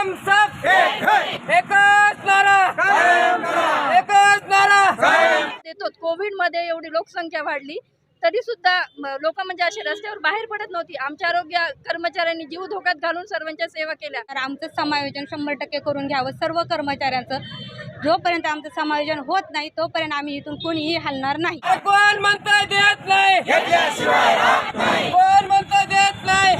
हम सब एकच नारा। एकच नारा। देतो कोविडमध्ये एवढी लोकसंख्या वाढली तरी सुद्धा लोक म्हणजे असे रस्त्यावर बाहेर पडत नव्हती. आमच्या आरोग्य कर्मचाऱ्यांनी जीव धोक्यात घालून सर्वांच्या सेवा केल्या. तर आमचं समायोजन शंभर टक्के करून घ्यावं सर्व कर्मचाऱ्यांचं. जोपर्यंत आमचं समायोजन होत नाही तोपर्यंत आम्ही इथून कोणीही हलणार नाही. कोण म्हणता देत नाही. कोण म्हणता देत नाही.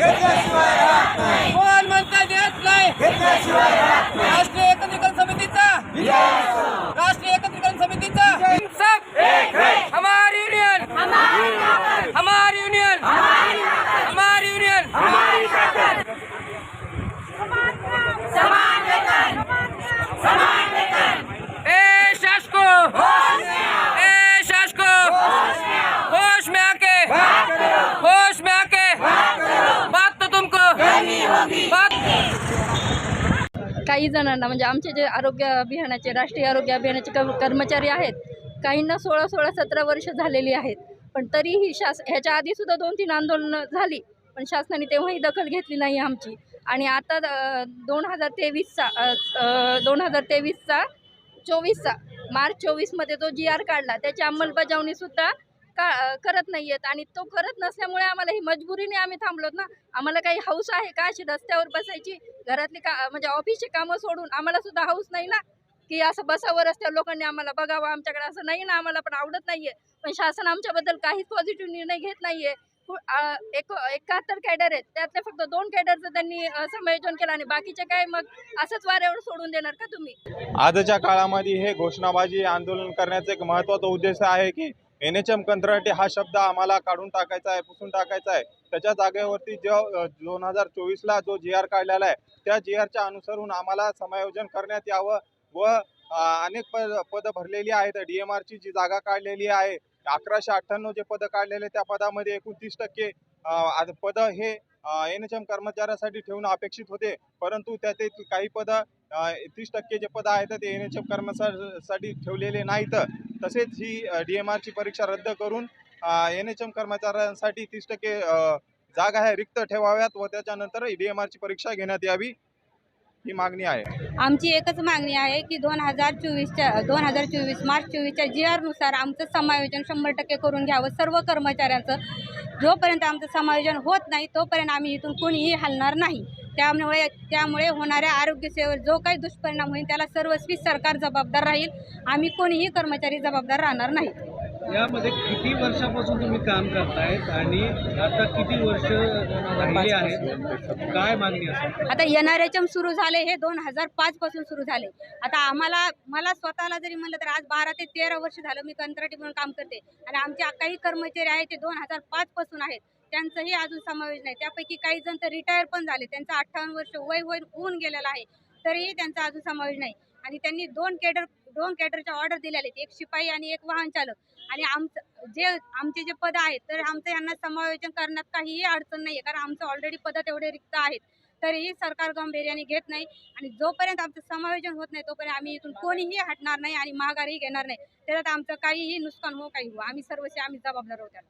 काही जणांना म्हणजे आमचे जे आरोग्य अभियानाचे राष्ट्रीय आरोग्य अभियानाचे कर्मचारी आहेत काहींना सोळा सोळा सतरा वर्ष झालेली आहेत. पण तरीही शास ह्याच्या आधीसुद्धा दोन तीन आंदोलनं झाली पण शासनाने तेव्हाही दखल घेतली नाही आमची. आणि आता दोन हजार तेवीसचा दोन हजार तेवीसचा चोवीसचा मार्च चोवीसमध्ये जो जी आर काढला त्याची अंमलबजावणीसुद्धा का करत नाही आहेत आणि तो करत नसल्यामुळे आम्हाला ही मजबुरीने आम्ही थांबलोत ना. आम्हाला काही हौस आहे का अशी रस्त्यावर बसायची? घरातली का म्हणजे ऑफिसची कामं सोडून आम्हाला सुद्धा हौस नाही ना? की असं बसावं रस्त्यावर लोकांनी आम्हाला बघावं आमच्याकडे असं नाही ना आम्हाला पण आवडत नाहीये. पण शासन आमच्याबद्दल काहीच पॉझिटिव्ह निर्णय घेत नाहीये. एक एकाहत्तर कॅडर आहेत. त्यातले फक्त दोन कॅडरचं त्यांनी समायोजन केलं आणि बाकीचे काय मग असंच वाऱ्यावर सोडून देणार का तुम्ही? आजच्या काळामध्ये हे घोषणाबाजी आंदोलन करण्याचा एक महत्त्वाचा उद्देश आहे की एन एच एम कंत्राटी हा शब्द आम्हाला काढून टाकायचा आहे पुसून टाकायचा आहे. त्याच्या जागेवरती जो दोन हजार चोवीसला जो जी आर काढलेला आहे त्या जी आरच्या अनुसरून आम्हाला समायोजन करण्यात यावं व अनेक पद पदं भरलेली आहेत. डी एम आरची जी जागा काढलेली आहे अकराशे अठ्ठ्याण्णव जे पदं काढलेले त्या पदामध्ये एकोणतीस टक्के आज पदं हे एन एच एम कर्मचाऱ्यासाठी ठेवणं अपेक्षित होते. परंतु त्यातील काही पदं तीस टक्के जे पदं आहेत ते एन एच एम कर्मचाऱ्यासाठी ठेवलेले नाहीत. तसेच ही डी एम आरची परीक्षा रद्द करून एन एच एम कर्मचाऱ्यांसाठी तीस टक्के जागा ह्या रिक्त ठेवाव्यात व त्याच्यानंतर डी एम आरची परीक्षा घेण्यात यावी ही मागणी आहे. आमची एकच मागणी आहे की दोन हजार चोवीसच्या दोन हजार चोवीस मार्च चोवीसच्या जी आरनुसार आमचं समायोजन शंभर टक्के करून घ्यावं. सर्व कर्मचाऱ्यांचं जोपर्यंत आमचं समायोजन होत नाही तोपर्यंत आम्ही इथून कोणीही हलणार नाही. त्यामुळे त्यामुळे होणाऱ्या आरोग्यसेवेवर जो काही दुष्परिणाम होईल त्याला सर्वस्वी सरकार जबाबदार राहील. आम्ही कोणीही कर्मचारी जबाबदार राहणार नाही. यामध्ये किती वर्षापासून तुम्ही काम करतायत आणि आता किती वर्ष आहेत? काय मागणी असेल? आता एन एच एम सुरू झाले हे दोन हजार पाच पासून सुरू झाले. आता आम्हाला मला स्वतःला जरी म्हणलं तर आज बारा ते तेरा वर्ष झालं मी कंत्राटी म्हणून काम करते. आणि आमचे काही कर्मचारी आहेत ते दोन हजार पाच पासून आहेत. त्यांचंही अजून समावेश नाही. त्यापैकी काही जण तर रिटायर पण झाले. त्यांचं अठ्ठावन्न वर्ष वय होईल होऊन गेलेलं आहे तरीही त्यांचा अजून समावेश नाही. आणि त्यांनी दोन कॅडर दोन कॅडरच्या ऑर्डर दिलेले आहेत. एक शिपाई आणि एक वाहन चालक. आणि आमचं जे आमचे जे पद आहेत तर आमचं यांना समायोजन करण्यात काहीही अडचण नाही आहे कारण आमचं ऑलरेडी पद तेवढे रिक्त आहेत. तरीही सरकार गांभीर्याने घेत नाही. आणि जोपर्यंत आमचं समायोजन होत नाही तोपर्यंत आम्ही इथून कोणीही हटणार नाही आणि माघारही घेणार नाही. त्याच्यात आमचं काहीही नुकसान हो काही हो. आम्ही सर्वसे आम्ही जबाबदार होत्या